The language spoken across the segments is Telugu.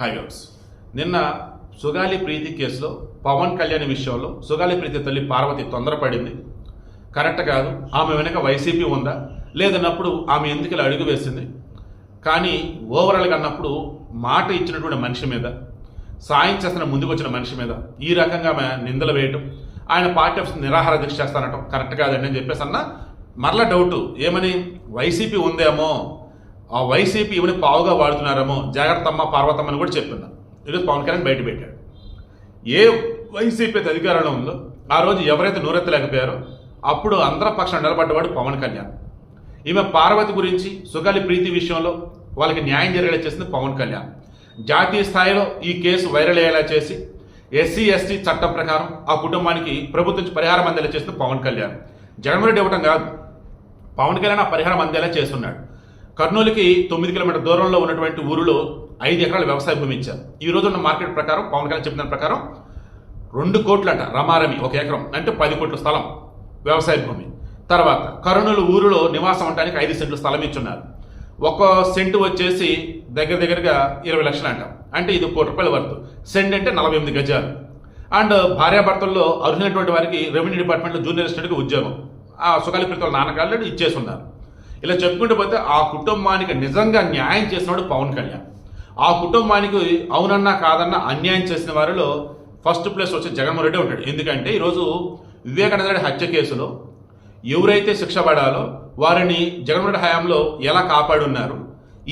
హాయ్ వ్యూస్ నిన్న సుగాలి ప్రీతి కేసులో పవన్ కళ్యాణ్ విషయంలో సుగాలి ప్రీతి తల్లి పార్వతి తొందరపడింది. కరెక్ట్ కాదు. ఆమె వెనక వైసీపీ ఉందా? లేదన్నప్పుడు ఆమె ఎందుకు ఇలా అడుగు వేసింది? కానీ ఓవరాల్గా అన్నప్పుడు మాట ఇచ్చినటువంటి మనిషి మీద సాయం చేస్తున్న ముందుకు వచ్చిన మనిషి మీద ఈ రకంగా ఆమె నిందలు వేయటం ఆయన పార్టీ ఆఫీస్ నిరాహార దీక్ష చేస్తానటం కరెక్ట్ కాదండి అని చెప్పేసి అన్న మరలా డౌట్ ఏమని? వైసీపీ ఉందేమో? ఆ వైసీపీ ఇవని పావుగా వాడుతున్నారేమో జాగ్రత్త అమ్మ పార్వతమ్మ అని కూడా చెప్తున్నా ఈరోజు పవన్ కళ్యాణ్ బయట పెట్టాడు. ఏ వైసీపీ అయితే అధికారంలో ఉందో ఆ రోజు ఎవరైతే నూరెత్తలేకపోయారో అప్పుడు అందర పక్షం నిలబడ్డవాడు పవన్ కళ్యాణ్. ఈమె పార్వతి గురించి సుగాలి ప్రీతి విషయంలో వాళ్ళకి న్యాయం జరిగేలా చేసింది పవన్ కళ్యాణ్. జాతీయ స్థాయిలో ఈ కేసు వైరల్ అయ్యేలా చేసి ఎస్సీ ఎస్టీ చట్టం ప్రకారం ఆ కుటుంబానికి ప్రభుత్వం పరిహారం అందేలా చేసింది పవన్ కళ్యాణ్. జగన్మోహన్ రెడ్డి ఇవ్వటం కాదు పవన్ కళ్యాణ్ ఆ పరిహారం అందేలా చేస్తున్నాడు. కర్నూలుకి తొమ్మిది కిలోమీటర్ దూరంలో ఉన్నటువంటి ఊరిలో ఐదు ఎకరాల వ్యవసాయ భూమి ఇచ్చారు. ఈ రోజు ఉన్న మార్కెట్ ప్రకారం పవన్ కళ్యాణ్ చెప్పిన ప్రకారం రెండు కోట్లు అంట రమారమి ఒక ఎకరం అంటే పది కోట్ల స్థలం వ్యవసాయ భూమి. తర్వాత కర్నూలు ఊరిలో నివాసం ఉండడానికి ఐదు సెంట్లు స్థలం ఇచ్చున్నారు. ఒక సెంటు వచ్చేసి దగ్గర దగ్గరగా ఇరవై లక్షలు అంట అంటే ఇది కోటి రూపాయల వర్త్. సెంట్ అంటే నలభై ఎనిమిది గజాలు. అండ్ భార్యాభర్తల్లో అర్హులైనటువంటి వారికి రెవెన్యూ డిపార్ట్మెంట్లో జూనియర్ అసిస్టెంట్గా ఉద్యోగం. ఆ సుఖాలి ప్రీతుల నాన్నగారు ఇచ్చేసి ఉన్నారు ఇలా చెప్పుకుంటూ పోతే ఆ కుటుంబానికి నిజంగా న్యాయం చేసినాడు పవన్ కళ్యాణ్. ఆ కుటుంబానికి అవునన్నా కాదన్నా అన్యాయం చేసిన వారిలో ఫస్ట్ ప్లేస్ వచ్చి జగన్మోహన్ రెడ్డి ఉంటాడు. ఎందుకంటే ఈరోజు వివేకానంద రెడ్డి హత్య కేసులో ఎవరైతే శిక్ష పడాలో వారిని జగన్మోహన్ రెడ్డి హయాంలో ఎలా కాపాడున్నారు?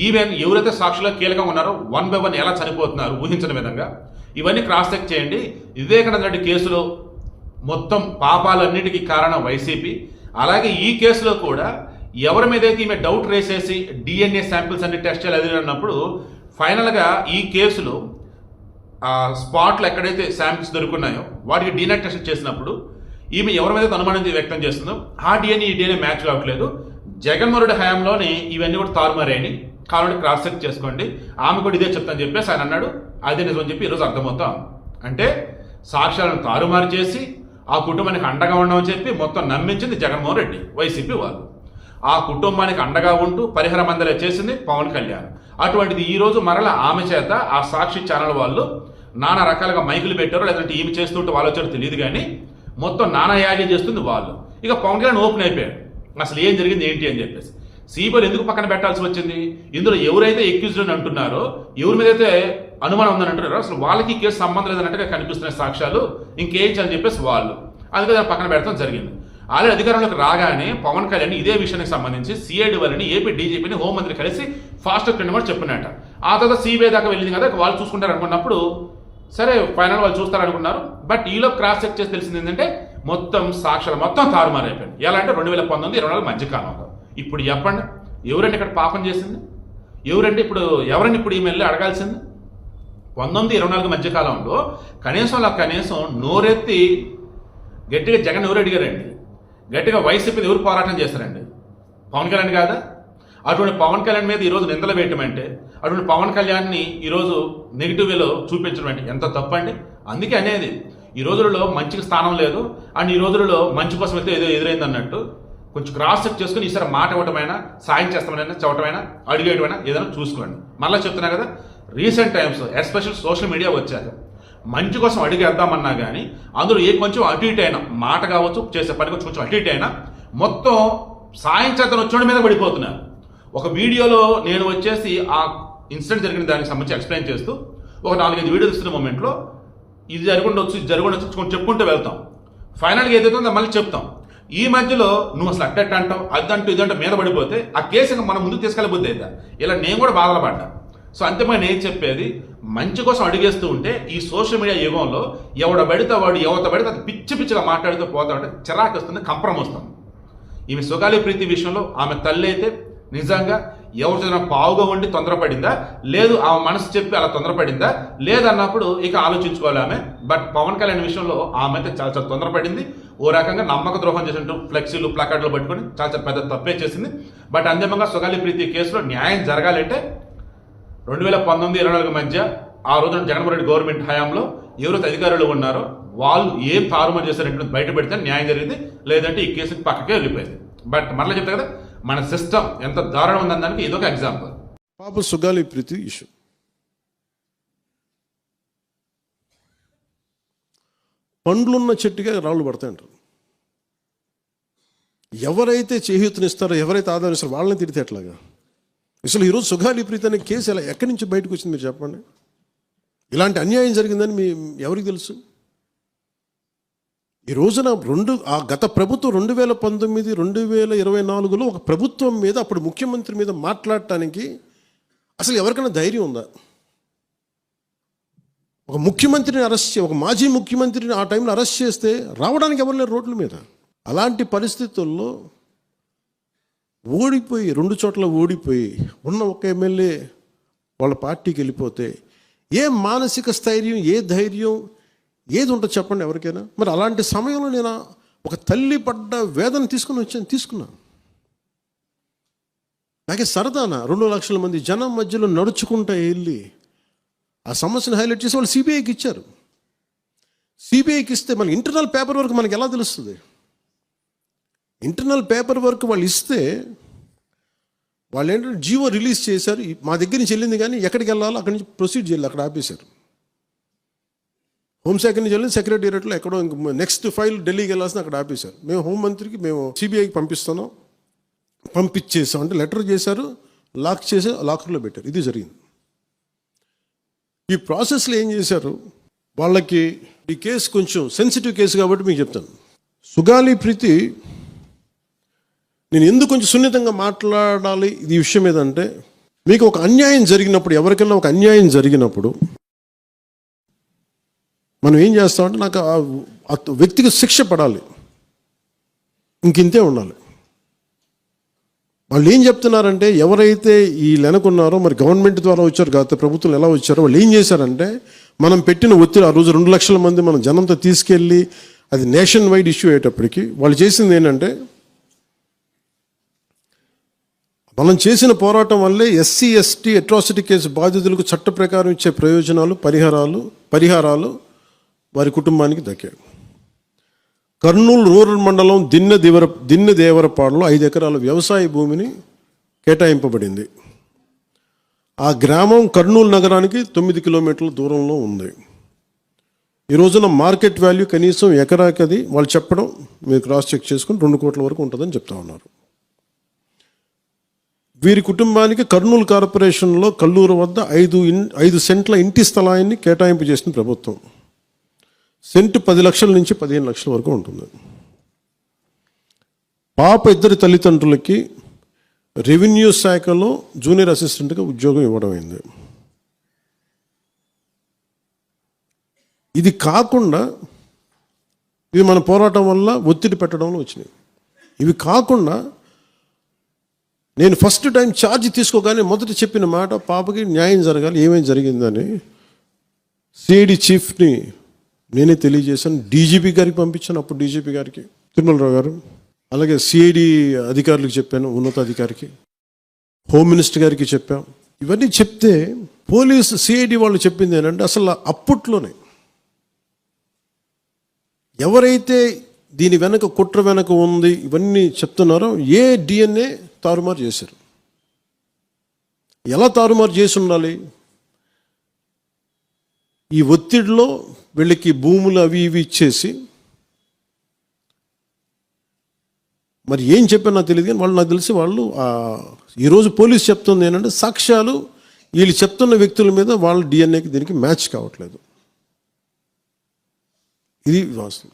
ఈవెన్ ఎవరైతే సాక్షులుగా కీలకంగా ఉన్నారో వన్ బై వన్ ఎలా చనిపోతున్నారు? ఊహించిన విధంగా ఇవన్నీ క్రాస్ చెక్ చేయండి. వివేకానంద రెడ్డి కేసులో మొత్తం పాపాలన్నిటికీ కారణం వైసీపీ. అలాగే ఈ కేసులో కూడా ఎవరి మీద అయితే ఈమె డౌట్ రేసేసి డిఎన్ఏ శాంపిల్స్ అన్ని టెస్ట్ చేయాలి అది అన్నప్పుడు ఫైనల్గా ఈ కేసులో ఆ స్పాట్లు ఎక్కడైతే శాంపిల్స్ దొరుకున్నాయో వాటికి డీఎన్ఏ టెస్ట్ చేసినప్పుడు ఈమె ఎవరి మీద అనుమానం వ్యక్తం చేస్తుందో ఆ డిఎన్ఏ ఈ డిఎన్ఏ మ్యాచ్ కావట్లేదు. జగన్మోహన్ హయాంలోనే ఇవన్నీ కూడా తారుమారాయని కావాలంటే క్రాస్ చెక్ చేసుకోండి. ఆమె కూడా ఇదే చెప్తాను చెప్పేసి ఆయన అన్నాడు. అదే నిజం అని చెప్పి ఈరోజు అర్థమవుతాం అంటే సాక్ష్యాలను తారుమారు చేసి ఆ కుటుంబానికి అండగా ఉండమని చెప్పి మొత్తం నమ్మించింది జగన్మోహన్ రెడ్డి వైసీపీ వాళ్ళు. ఆ కుటుంబానికి అండగా ఉంటూ పరిహార మందలే చేసింది పవన్ కళ్యాణ్. అటువంటిది ఈరోజు మరల ఆమె చేత ఆ సాక్షి ఛానల్ వాళ్ళు నానా రకాలుగా మైకులు పెట్టారు లేదంటే ఈమె చేస్తుంటే వాళ్ళు వచ్చారు తెలియదు కానీ మొత్తం నానా యాగి చేస్తుంది వాళ్ళు. ఇక పవన్ కళ్యాణ్ ఓపెన్ అయిపోయాడు. అసలు ఏం జరిగింది ఏంటి అని చెప్పేసి. సీబీఐ ఎందుకు పక్కన పెట్టాల్సి వచ్చింది? ఇందులో ఎవరైతే ఎక్యూజ్డ్ అని అంటున్నారో ఎవరి మీద అయితే అనుమానం ఉందని అంటున్నారో అసలు వాళ్ళకి కేసు సంబంధం లేదన్నట్టుగా కనిపిస్తున్న సాక్ష్యాలు. ఇంకేం చేయాలని చెప్పేసి వాళ్ళు. అందుకే దాన్ని పక్కన పెట్టడం జరిగింది. ఆల్రెడీ అధికారంలోకి రాగానే పవన్ కళ్యాణ్ ఇదే విషయానికి సంబంధించి సిఐడి వాళ్ళని ఏపీ డీజీపీని హోంమంత్రి కలిసి ఫాస్ట్ ట్రెండ్ కూడా చెప్పినట్ట ఆ తర్వాత సిబిఐ దాకా వెళ్ళింది కదా వాళ్ళు చూసుకుంటారు అనుకున్నప్పుడు సరే ఫైనల్ వాళ్ళు చూస్తారనుకున్నారు బట్ ఈలో క్రాస్ చెక్ చేసి తెలిసింది ఏంటంటే మొత్తం సాక్ష్యాలు మొత్తం తారుమారైపోయింది ఎలా అంటే రెండు వేల పంతొమ్మిది ఇరవై నాలుగు మధ్యకాలంలో. ఇప్పుడు చెప్పండి ఎవరండి ఇక్కడ పాపం చేసింది? ఎవరండి ఇప్పుడు ఎవరండి ఇప్పుడు ఈమె అడగాల్సింది? పంతొమ్మిది ఇరవై నాలుగు మధ్యకాలంలో కనీసం అలా కనీసం నోరెత్తి గట్టిగా జగన్ ఎవరు అడిగారండి గట్టిగా వైసీపీ ఎవరు పోరాటం చేస్తారండి? పవన్ కళ్యాణ్ కాదా? అటువంటి పవన్ కళ్యాణ్ మీద ఈరోజు నిందలు వేయటం అంటే అటువంటి పవన్ కళ్యాణ్ని ఈరోజు నెగిటివ్ వేలో చూపించడం అంటే ఎంత తప్పండి? అందుకే అనేది ఈ రోజులలో మంచికి స్థానం లేదు అండ్ ఈ రోజులలో మంచి కోసం అయితే ఏదో ఎదురైంది అన్నట్టు కొంచెం క్రాస్ చెక్ చేసుకుని ఈసారి మాట ఇవ్వటమైనా సాయం చేస్తామైనా చెప్పటమైనా అడిగేయడమైనా ఏదైనా చూసుకోండి. మళ్ళీ చెప్తున్నా కదా recent times especially social media వచ్చాక. మంచి కోసం అడిగేద్దామన్నా కానీ అందులో ఏ కొంచెం అటు ఇటు అయినా మాట కావచ్చు చేసే పని కొంచెం కొంచెం అటు ఇటు అయినా మొత్తం సాయం చేతను వచ్చోడి మీద పడిపోతున్నారు. ఒక వీడియోలో నేను వచ్చేసి ఆ ఇన్సిడెంట్ జరిగిన దానికి సంబంధించి ఎక్స్ప్లెయిన్ చేస్తూ ఒక నాలుగైదు వీడియోలు ఇస్తున్న మూమెంట్లో ఇది జరగండొచ్చు ఇది జరగండొచ్చు కొంచెం చెప్పుకుంటూ వెళ్తాం. ఫైనల్గా ఏదైతే ఉందో మళ్ళీ చెప్తాం. ఈ మధ్యలో నువ్వు అసలు అట్టట్టు అంటావు అదంటూ ఇదంటూ మీద పడిపోతే ఆ కేసు ఇంకా మనం ముందుకు తీసుకెళ్ళబుద్ది అయితే ఇలా నేను కూడా బాధలు పడ్డా. సో అంతేమని నేను చెప్పేది మంచి కోసం అడిగేస్తూ ఉంటే ఈ సోషల్ మీడియా యుగంలో ఎవడ పడితే వాడు ఎవత పడితే అది పిచ్చి పిచ్చిగా మాట్లాడుతూ పోతా ఉంటే చిరాకు వస్తుంది కంపరం వస్తుంది. ఈమె సుగాలి ప్రీతి విషయంలో ఆమె తల్లి అయితే నిజంగా ఎవరు చదివిన పావుగా ఉండి తొందరపడిందా? లేదు ఆమె మనసు చెప్పి అలా తొందరపడిందా? లేదన్నప్పుడు ఇక ఆలోచించుకోవాలి ఆమె. బట్ పవన్ కళ్యాణ్ విషయంలో ఆమె అయితే చాలా చాలా తొందరపడింది. ఓ రకంగా నమ్మక ద్రోహం చేసినట్టు ఫ్లెక్సీలు ప్లకార్డులు పట్టుకొని చాలా చాలా పెద్ద తప్పే చేసింది. బట్ అంతిమంగా సుగాలి ప్రీతి కేసులో న్యాయం జరగాలంటే రెండు వేల పంతొమ్మిది ఇరవై నాలుగు మధ్య ఆ రోజున జగన్మోహన్ రెడ్డి గవర్నమెంట్ హయాంలో ఎవరైతే అధికారులు ఉన్నారో వాళ్ళు ఏం తారుమారు చేశారంటే బయట పెడితే న్యాయం జరిగింది లేదంటే ఈ కేసుకి పక్కకే వెళ్ళిపోయింది. బట్ మరలా చెప్తా కదా మన సిస్టమ్ ఎంత దారుణం ఉందని దానికి ఇదొక ఎగ్జాంపుల్. పాప సుగాలి ప్రీతి ఇష్యూ. పండ్లున్న చెట్టుగా రాళ్ళు పడతాయంటారు ఎవరైతే చేయూతనిస్తారో ఎవరైతే ఆదరిస్తారో వాళ్ళని తిడితే ఎట్లాగా? అసలు ఈరోజు సుగాలి ప్రీతి అనే కేసు ఎలా ఎక్కడి నుంచి బయటకు వచ్చింది మీరు చెప్పండి? ఇలాంటి అన్యాయం జరిగిందని మీ ఎవరికి తెలుసు? ఈ రోజున రెండు ఆ గత ప్రభుత్వం రెండు వేల పంతొమ్మిది రెండు వేల ఇరవై నాలుగులో ఒక ప్రభుత్వం మీద అప్పుడు ముఖ్యమంత్రి మీద మాట్లాడటానికి అసలు ఎవరికైనా ధైర్యం ఉందా? ఒక ముఖ్యమంత్రిని అరెస్ట్ చే ఒక మాజీ ముఖ్యమంత్రిని ఆ టైంలో అరెస్ట్ చేస్తే రావడానికి ఎవరు లేరు రోడ్ల మీద? అలాంటి పరిస్థితుల్లో ఓడిపోయి రెండు చోట్ల ఓడిపోయి ఉన్న ఒక ఎమ్మెల్యే వాళ్ళ పార్టీకి వెళ్ళిపోతే ఏ మానసిక స్థైర్యం ఏ ధైర్యం ఏది ఉంటుందో చెప్పండి ఎవరికైనా? మరి అలాంటి సమయంలో నేను ఒక తల్లి పడ్డ వేదన తీసుకుని వచ్చాను తీసుకున్నాను నాకే సరదానా రెండు లక్షల మంది జనం మధ్యలో నడుచుకుంటా వెళ్ళి ఆ సమస్యను హైలైట్ చేసి వాళ్ళు సిబిఐకి ఇచ్చారు. సిబిఐకి ఇస్తే మన ఇంటర్నల్ పేపర్ వరకు మనకి ఎలా తెలుస్తుంది? ఇంటర్నల్ పేపర్ వర్క్ వాళ్ళు ఇస్తే వాళ్ళు ఏంటంటే జీవో రిలీజ్ చేశారు. మా దగ్గర నుంచి వెళ్ళింది కానీ ఎక్కడికి వెళ్ళాలో అక్కడి నుంచి ప్రొసీడ్ చేయాలి అక్కడ ఆపేశారు. హోంశాఖ నుంచి వెళ్ళి సెక్రటేరియట్లో ఎక్కడో ఇంకా నెక్స్ట్ ఫైల్ ఢిల్లీకి వెళ్ళాల్సిన అక్కడ ఆపేశారు. మేము హోంమంత్రికి మేము సిబిఐకి పంపిస్తున్నాం. పంపించేసాం అంటే లెటర్ చేశారు లాక్ చేసి లాకర్లో పెట్టారు. ఇది జరిగింది. ఈ ప్రాసెస్లో ఏం చేశారు? వాళ్ళకి ఈ కేసు కొంచెం సెన్సిటివ్ కేసు కాబట్టి మీకు చెప్తాను. సుగాలి ప్రీతి నేను ఎందుకు కొంచెం సున్నితంగా మాట్లాడాలి? ఈ విషయం ఏదంటే మీకు ఒక అన్యాయం జరిగినప్పుడు ఎవరికైనా ఒక అన్యాయం జరిగినప్పుడు మనం ఏం చేస్తామంటే నాకు ఆ వ్యక్తికి శిక్ష పడాలి. ఇంకింతే ఉండాలి. వాళ్ళు ఏం చెప్తున్నారంటే ఎవరైతే ఈ వెనకున్నారో మరి గవర్నమెంట్ ద్వారా వచ్చారు కాకపోతే ప్రభుత్వం ఎలా వచ్చారో వాళ్ళు ఏం చేశారంటే మనం పెట్టిన ఒత్తిడి ఆ రోజు రెండు లక్షల మంది మనం జనంతో తీసుకెళ్ళి అది నేషన్ వైడ్ ఇష్యూ అయ్యేటప్పటికి వాళ్ళు చేసింది ఏంటంటే మనం చేసిన పోరాటం వల్లే ఎస్సీ ఎస్టీ అట్రాసిటీ కేసు బాధితులకు చట్ట ప్రకారం ఇచ్చే ప్రయోజనాలు పరిహారాలు పరిహారాలు వారి కుటుంబానికి దక్కాయి. కర్నూలు రూరల్ మండలం దిన్నె దివర దిన్నె దేవరపాడులో ఐదు ఎకరాల వ్యవసాయ భూమిని కేటాయింపబడింది. ఆ గ్రామం కర్నూలు నగరానికి తొమ్మిది కిలోమీటర్ల దూరంలో ఉంది. ఈ రోజున మార్కెట్ వాల్యూ కనీసం ఎకరాకి అది వాళ్ళు చెప్పడం మీరు క్రాస్ చెక్ చేసుకుని రెండు కోట్ల వరకు ఉంటుందని చెప్తా ఉన్నారు. వీరి కుటుంబానికి కర్నూలు కార్పొరేషన్లో కల్లూరు వద్ద ఐదు ఇన్ ఐదు సెంట్ల ఇంటి స్థలాన్ని కేటాయింపు చేసిన ప్రభుత్వం. సెంటు పది లక్షల నుంచి పదిహేను లక్షల వరకు ఉంటుంది. పాప ఇద్దరి తల్లిదండ్రులకి రెవెన్యూ శాఖలో జూనియర్ అసిస్టెంట్గా ఉద్యోగం ఇవ్వడం అయింది. ఇది కాకుండా ఇది మన పోరాటం వల్ల ఒత్తిడి పెట్టడంలో వచ్చినాయి. ఇవి కాకుండా నేను ఫస్ట్ టైం ఛార్జ్ తీసుకోగానే మొదట చెప్పిన మాట పాపకి న్యాయం జరగాలి ఏమేమి జరిగిందని? సిఐడి చీఫ్ని నేనే తెలియజేశాను. డీజీపీ గారికి పంపించాను అప్పుడు డీజీపీ గారికి. తిరుమలరావు గారు అలాగే సిఐడి అధికారులకు చెప్పాను ఉన్నతాధికారికి. హోమ్ మినిస్టర్ గారికి చెప్పాం. ఇవన్నీ చెప్తే పోలీస్ సిఐడి వాళ్ళు చెప్పింది ఏంటంటే అసలు అప్పట్లోనే ఎవరైతే దీని వెనక కుట్ర వెనక ఉంది ఇవన్నీ చెప్తున్నారో ఏ డిఎన్ఏ తారుమారు చేశారు. ఎలా తారుమారు చేసి ఉండాలి? ఈ ఒత్తిడిలో వీళ్ళకి భూములు అవి ఇవి ఇచ్చేసి మరి ఏం చెప్పారు నాకు తెలియదు కానీ వాళ్ళు నాకు తెలిసి వాళ్ళు ఈరోజు పోలీస్ చెప్తుంది ఏంటంటే సాక్ష్యాలు వీళ్ళు చెప్తున్న వ్యక్తుల మీద వాళ్ళ డిఎన్ఏకి దీనికి మ్యాచ్ కావట్లేదు. ఇది వాస్తవం.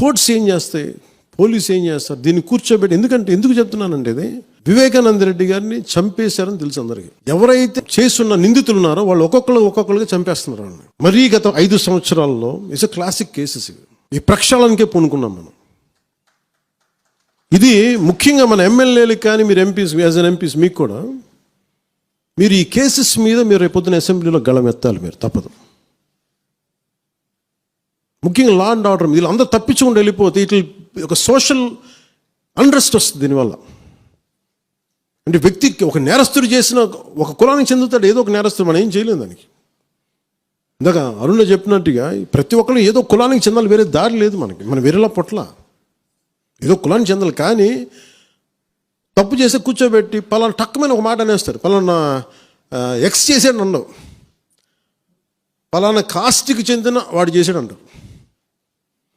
కోర్ట్స్ ఏం చేస్తాయి? పోలీస్ ఏం చేస్తారు? దీన్ని కూర్చోబెట్టి ఎందుకంటే ఎందుకు చెప్తున్నానంటే ఇది? వివేకానంద రెడ్డి గారిని చంపేశారని తెలుసు అందరికీ. ఎవరైతే చేస్తున్న నిందితులు ఉన్నారో వాళ్ళు ఒక్కొక్కరు ఒక్కొక్కరుగా చంపేస్తున్నారు వాళ్ళని. మరీ గత ఐదు సంవత్సరాల్లో ఇట్స్ క్లాసిక్ కేసెస్ ఇవి. ఈ ప్రక్షాళనకే పూనుకున్నాం మనం. ఇది ముఖ్యంగా మన ఎమ్మెల్యేలకు కానీ మీరు ఎంపీస్ యాజ్ అన్ ఎంపీస్ మీకు కూడా మీరు ఈ కేసెస్ మీద మీరు రేపొద్దున అసెంబ్లీలో గళం ఎత్తాలి మీరు తప్పదు. ముఖ్యంగా లా అండ్ ఆర్డర్ వీళ్ళందరూ తప్పించుకుంటూ వెళ్ళిపోతే ఇట్లా ఒక సోషల్ అండ్రెస్ట్ వస్తుంది దీనివల్ల. అంటే వ్యక్తికి ఒక నేరస్తుడు చేసిన ఒక కులానికి చెందుతాడు ఏదో ఒక నేరస్తుడు మనం ఏం చేయలేము దానికి. ఇందాక అరుణ చెప్పినట్టుగా ప్రతి ఒక్కరు ఏదో కులానికి చెందాలి వేరే దారి లేదు మనకి. మన వేరేలా పొట్ల. ఏదో కులానికి చెందాలి కానీ తప్పు చేసి కూర్చోబెట్టి పలానా టక్కమైన ఒక మాట అనేస్తారు. పలానా ఎక్స్ చేసాడు నన్ను పలానా కాస్ట్కి చెందిన వాడు చేశాడు అంటారు.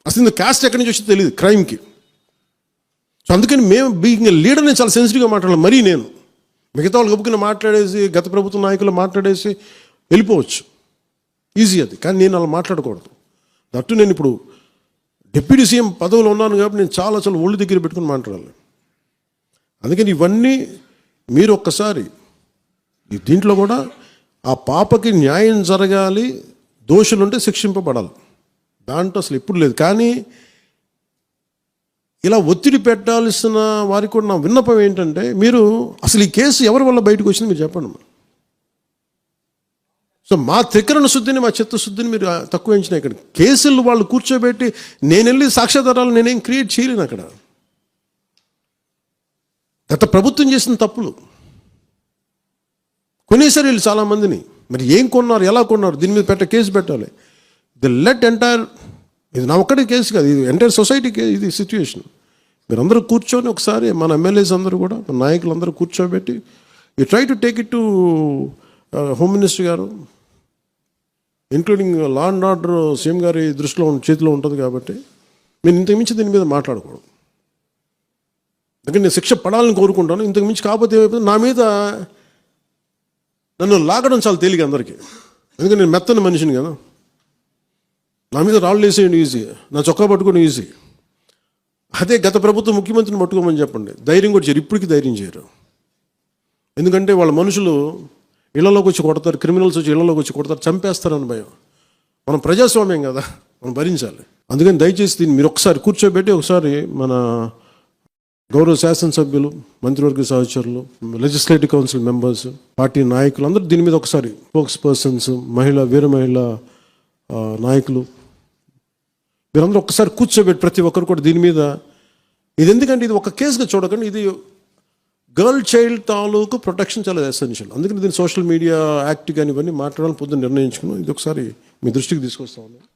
అసలు ఇంత కాస్ట్ ఎక్కడి నుంచి వచ్చిందో తెలియదు క్రైమ్కి సో అందుకని మేము బీయింగ్ లీడర్ని చాలా సెన్సిటివ్గా మాట్లాడాలి మరీ నేను. మిగతా వాళ్ళు గబుకుని మాట్లాడేసి గత ప్రభుత్వ నాయకులు మాట్లాడేసి వెళ్ళిపోవచ్చు. ఈజీ అది కానీ నేను అలా మాట్లాడకూడదు. దట్టు నేను ఇప్పుడు డిప్యూటీ సీఎం పదవిలో ఉన్నాను కాబట్టి నేను చాలా చాలా ఒళ్ళు దగ్గర పెట్టుకుని మాట్లాడాలి. అందుకని ఇవన్నీ మీరు ఒక్కసారి దీంట్లో కూడా ఆ పాపకి న్యాయం జరగాలి దోషులుంటే శిక్షింపబడాలి. దాంట్లో అసలు ఎప్పుడు లేదు. కానీ ఇలా ఒత్తిడి పెట్టాల్సిన వారికి కూడా నా విన్నపం ఏంటంటే మీరు అసలు ఈ కేసు ఎవరి వల్ల బయటకు వచ్చింది మీరు చెప్పండి మరి. సో మా త్రికరణ శుద్ధిని మా చిత్తశుద్ధిని మీరు తక్కువ ఎంచిన ఇక్కడ కేసులు వాళ్ళు కూర్చోబెట్టి నేను వెళ్ళి సాక్ష్యాధారాలు నేనేం క్రియేట్ చేయలేను అక్కడ. గత ప్రభుత్వం చేసిన తప్పులు. కొనేసారి వీళ్ళు చాలామందిని. మరి ఏం కొన్నారు ఎలా కొన్నారు? దీని మీద పెట్ట కేసు పెట్టాలి. ది లెట్ ఎంటైర్ ఇది నా ఒక్కటి కేసు కాదు ఇది ఎంటైర్ సొసైటీకి ఇది సిచ్యువేషన్ మీరందరూ కూర్చొని ఒకసారి మన ఎమ్మెల్యేస్ అందరూ కూడా మన నాయకులందరూ కూర్చోబెట్టి you try to take it to home minister గారు including law and order CM గారి దృష్టిలో ఉన్న- చేతిలో ఉంటుంది కాబట్టి మీరు ఇంతకుమించి దీని మీద మాట్లాడకూడదు. ఎందుకంటే నేను శిక్ష పడాలని కోరుకుంటాను ఇంతకుమించి కాకపోతే ఏమైపోతుంది? నా మీద నన్ను లాగడం చాలా తేలిక అందరికీ. ఎందుకంటే నేను మెత్తని మనిషిని కదా. నా మీద రాళ్ళు వేసేయండి ఈజీ. నా చొక్కా పట్టుకొని ఈజీ. అదే గత ప్రభుత్వం ముఖ్యమంత్రిని పట్టుకోమని చెప్పండి. ధైర్యం కూడా చేయరు. ఇప్పటికీ ధైర్యం చేయరు. ఎందుకంటే వాళ్ళ మనుషులు ఇళ్ళలోకి వచ్చి కొడతారు క్రిమినల్స్ వచ్చి ఇళ్ళలోకి వచ్చి కొడతారు చంపేస్తారని భయం. మనం ప్రజాస్వామ్యం కదా మనం భరించాలి. అందుకని దయచేసి దీన్ని మీరు ఒకసారి కూర్చోబెట్టి ఒకసారి మన గౌరవ శాసనసభ్యులు మంత్రివర్గ సహచరులు లెజిస్లేటివ్ కౌన్సిల్ మెంబర్స్ పార్టీ నాయకులు అందరూ దీని మీద ఒకసారి స్పోక్స్ పర్సన్స్ మహిళ వీర మహిళ నాయకులు మీరందరూ ఒక్కసారి కూర్చోబెట్టి ప్రతి ఒక్కరు కూడా దీని మీద ఇది ఎందుకంటే ఇది ఒక కేసుగా చూడకండి ఇది గర్ల్ చైల్డ్ తాలూకు ప్రొటెక్షన్ చాలా ఎసెన్షియల్ అందుకని దీన్ని సోషల్ మీడియా యాక్ట్ కానీ ఇవన్నీ మాట్లాడాలని పొద్దున్న నిర్ణయించుకున్నాం. ఇది ఒకసారి మీ దృష్టికి తీసుకొస్తా. ఉన్నాను